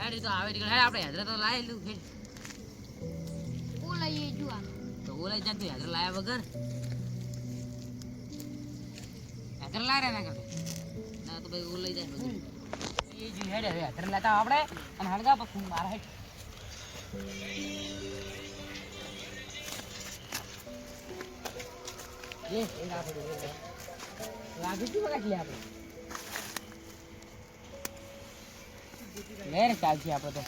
હેડ એ તો આવે હેડ આપણે યાત્રા તો લાયેલું છે. ઓ લઈએ જુઆ તો ઓલાઈ જા તું યાત્રા લાયા વગર. યાત્રા લાયા ના કરે ના તો ભાઈ ઓલા જાય બધું. એ જ હેડ હવે યાત્રા લાતા આપણે. અને હળગા પછી મારા હેડ. લાગી કાઢી આપણે લે રે ચાલશે આપણે તો.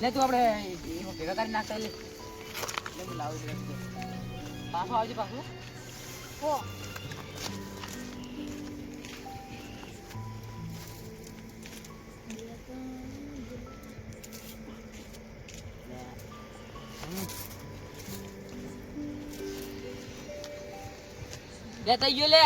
લે, તો આપણે ભેગા કરી નાખતા લે લાવું પાછો આવજે પાછું. હો લે થઈ ગયો લે.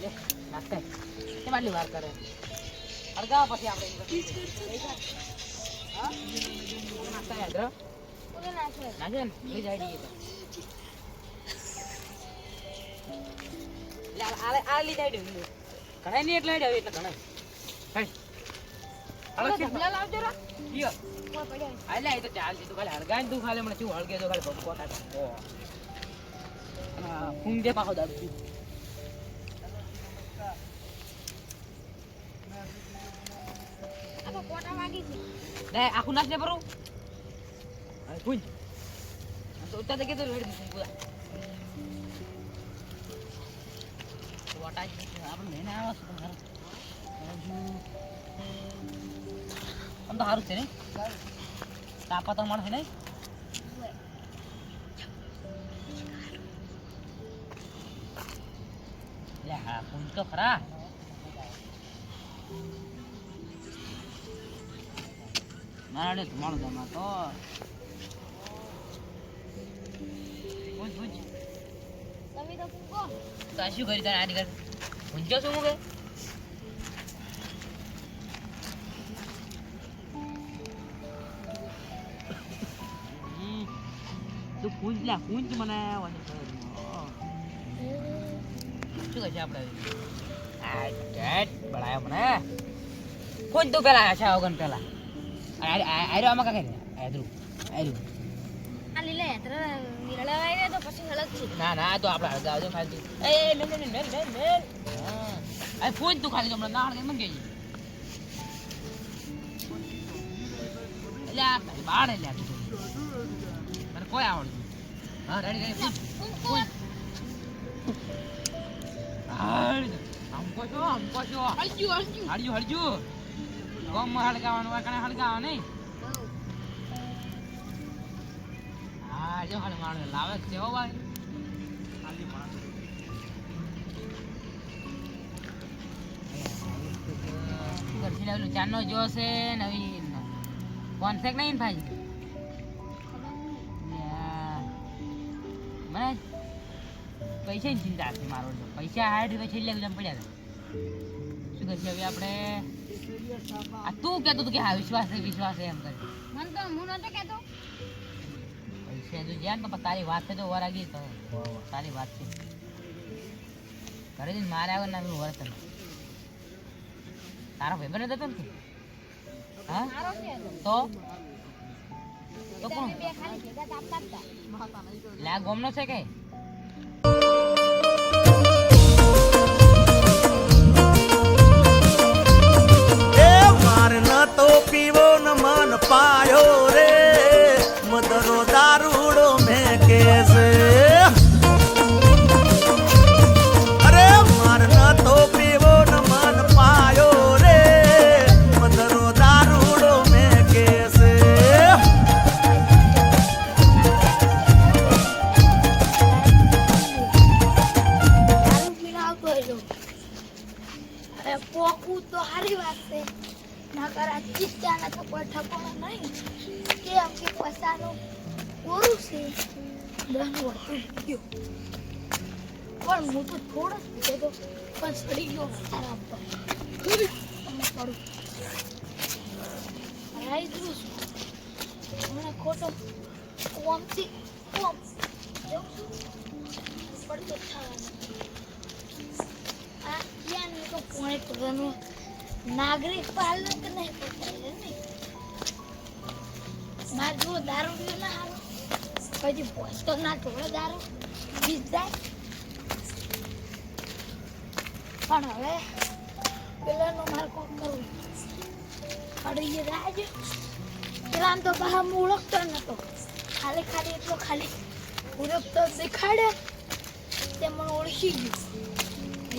લે, નાખતે. કેમ આટલી વાર કરે? અડગા પછી આપણે નાખે. ને? લઈ જાય આ- આ- આ લીધા હેડ્યો, લીધો. ઘણાય નહીં એટલે હેડ્યો, એટલે. હાલો, ઓલે છે. ઢગલા લાવજો રા લ્યો. કોઈ પડ્યો હા, લે, એ તો ચાલશે. તું ખાલી હળગાય ને તું ખાલી હમણાં શું હળગે તો ખાલી ભભકો કાઢે. હા, ફૂંક દે પાછો દારૂ આ તો કોટા વાગી છે લે, આખું નાખ દે પરું. તો દીધું પૂરા. આપણે તમારે. આમ તો સારું છે ને તાપા તો મળશે લે હા ફૂલ તો ખરા મારે ધુમાડો જમા તો તમે તો ફૂંકો તો આ શું કરી તને આની કર ઊંચો શું મૂકે. તું પૂંછ લે પૂંછ મને. શું કહેશે આપણે આ ડેટ બળાય મને કુંજ તું પેલા આશા ઓગન પેલા. આર્યો આમાં કાકે આદરું આર્યું આ લીલા યાત્રા વિરળા વાય તો પછી હળક છે. ના ના તો આપણે હળગાવજો ખાલી. એ મેલ મેલ મેલ મેલ મેલ. હા. આ ફોન તું ખાલી હમણાં ના હળગે મને કહેજે એટલે આ તારી એટલે મને કોઈ આવડતું હા રેડી રેડી પૂછ પૂછ હાડ. હમકો છો હમકો છો. હળજુ હળજુ હળજુ હળજુ ગોમમાં હળગાવાનું કણે હળગાવા નહીં. હા જો હાલ માણસ લાવે છે હો ભાઈ ખાલી માણસ ઘરથી લાવેલું ચારનો જો છે નવી કોન્સેક નહીં ભાઈ? મને પૈસાની ચિંતા હતી મારો પૈસા હાડ રૂપિયા છેલ્લે ગુજામ પડ્યા હતા શું કરશે હવે આપણે? આ તું કહેતો તું કે હા, વિશ્વાસ છે વિશ્વાસ છે એમ કરે. મને તો હું નતો કેતો પૈસા જો જ્યાં ને તો તારી વાત છે તો વરાગી તો તારી વાત છે. ઘરે જઈને મારે આવે ના વર્તન તારો ભાઈ બને હતો ને તું? હા? મારો છે તો. તો? કોણ? તમે બે ખાલી ભેગા તાપતા હતા. લે આ ગોમનો છે કે? એ માર ન તો પીવો ન મન પાયો અરે પોકું તો સારી વાત છે. નકર આ ચિસ્ટાના તો કોઈ નહીં. કે આમ કે પૈસાનું છે. દંડ પણ હું થોડો જ પીધો સડી ગયો આરામ પર. રાઈ દઉં છું હમણાં ખોટો કોમથી કોમ કરવાનું નાગરિક પાલક નહીં મારે દારૂ પીવું ના હારું. પછી પહોંચતો ના થોડો દારૂ. પી જાય. પણ હવે પેલાનો મારે કોક કરવું અડી રાજ. પેલા તો બહાર હું ઓળખતો નતો. ખાલી ખાલી એટલો ખાલી. ઓળખતો દેખાડે તે ઓળખી ગયું.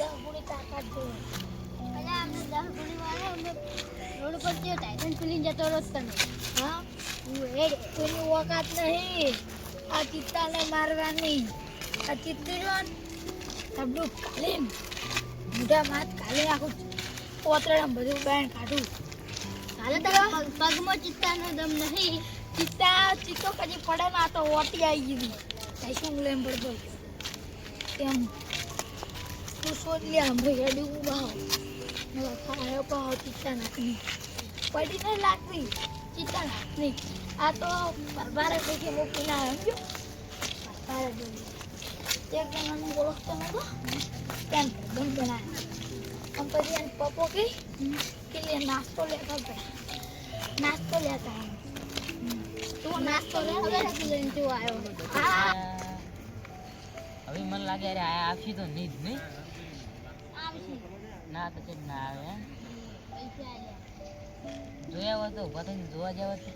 દસ ગુણી તાકાત જોઈએ. અલા, અમને દસ ગુણી વાળો અમને રોડ ઉપર જે ટાઈટન ફિલિંગ જતો રહો તમે. હા? હું એ કોઈની ઓકાત નહીં. આ ચિત્તાને મારવાની. આ ચિત્તીનો તબડું કાલીમ મોઢા માથ કાલી નાખું પોતરામાં બધું બેન કાઢું. કાલે તારા પગમાં ચિત્તાનો દમ નહીં. ચિત્તા ચિત્તો કદી પડે ના તો ઓટી આવી ગઈ કઈ શું લેમ પડતો એમ. susun yan. May halimbaw. Nakakaya pa ako tita na. Pwede na lahat ni. Tita na. Ni. Ato, para sa kayo mo pinahambyo. Para doon. Tiyak na nga nung gulak na nga. Yan, doon ka na. Ang pwede yan, papo kay. Kili yan, nasto liya ka ba. Nasto liya ka. Nasto liya ka. Nasto ના તો કેમ ના આવે જોયા હોય તો ઊભા થઈને જોવા જાવ તો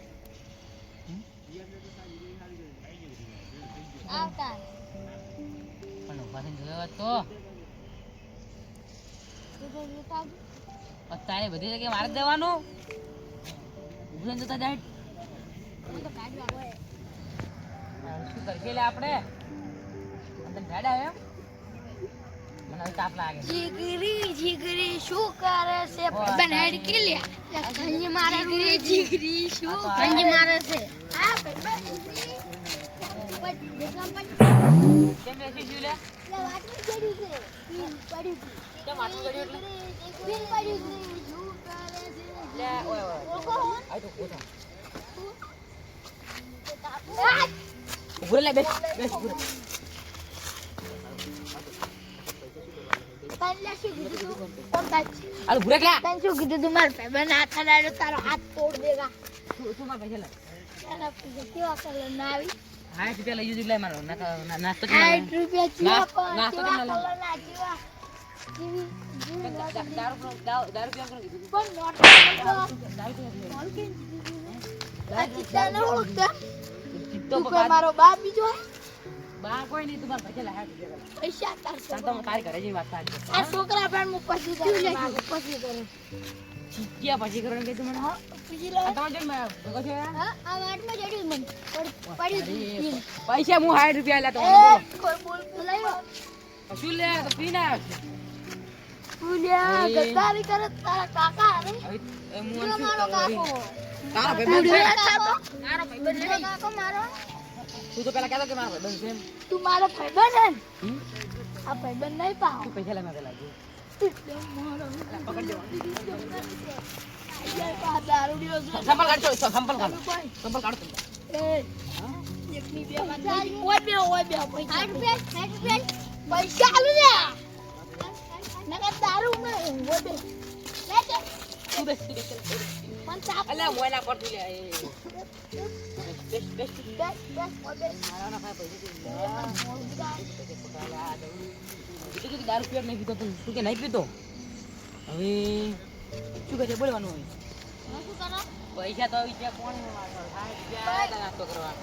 પણ ઊભા થઈને જોયા હોત તો? તું તો લેતા આવજો. અત્યારે બધી જગ્યાએ મારે જવાનું. ઉભું જોતા જાય. શું કરશે આપણે? અંદર ગાડા એમ? જીગરી જીગરી શું કરે છે બેન હેડ કે લે ગંજી મારે જીગરી જીગરી શું ગંજી મારે છે હા ભાઈ જીગરી કેમ બેસી છું લે લે પડ્યું છે પીન પડ્યું છે કેમ વાટમાં પડ્યું એટલે? પીન પડ્યું છે શું કરે છે લે ઓય ઓય આ તો કોથા આ! લે બેસ બેસ ઉભું રે. તને શું? કીધું તું? કોણ તાર છે? આ ઉભું રે કે લે. તને શું કીધું તું? મારા ભાઈબંધ હાથ અડાડ્યો તારો હાથ તોડ દેગા શું શું માર પૈસા લે એના પૈસા કેવા કલર ના આવી? આઠ રૂપિયા લઈ જજો લે મારો. ના ના- નાસ્તો આઠ રૂપિયા ચીવા નાસ્તો- ચીવા કેટલા લે? જેવી જેવી તો? ન તું બાદ- મારો બાપ બીજો? બા કોઈ નહીં તમારે ભજે લાયા પૈસા તાર તો તાર ઘરે જઈને વાત થાય આ છોકરા પણ હું પછી કરું પછી કરું ચીટિયા પછી કરું કે તમને હા. પછી લો તમે જો મે ભગો છે હા આ વાટમાં જડી મને. પડી પૈસા હું 60 રૂપિયા લે તમને કોઈ બોલ બોલાયો? શું લે તો પી ના પુલ્યા ગદ્દારી કરે તારા કાકા અરે હવે હું શું કરું? તારા ભાઈ બંધ તારા ભાઈ બંધ કાકો મારો? તું તો પેલા કહેતો કે મારો ભાઈબંધ છે તું મારો ભાઈબંધ છે આ ભાઈબંધ નહીં પા તું પૈસા લેવા પેલા જો પૈસા દારૂ પીવા નહીં પીતો તું કે પીતો હવે શું કહે છે બોલવાનું હોય પૈસા તો આવી કોણ નાસ્તો કરવાનો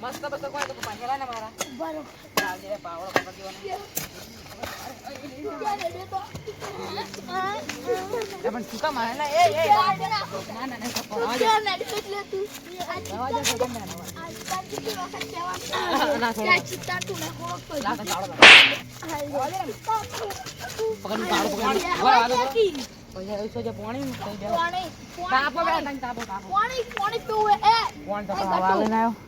મસ્ત બસ્ત કોઈ તો પપ્પા હેલા ને મારા. બરો લાવ દે પાવડો પકડ દેવાનો. પણ સુકા મારે ને એ એ. ના ના ના એટલે તું. આ ચિત્તા આ ચિત્તા વખત કહેવાનું ના ચિત્તા તું ના હોક પર લાવ ચાડો પકડ પાડો પકડ. વાળો ઓય સોજે પાણી પાણી પાણી. પાણી પાણી પીવે એ. કોણ તો આવા આવે ના આવ્યો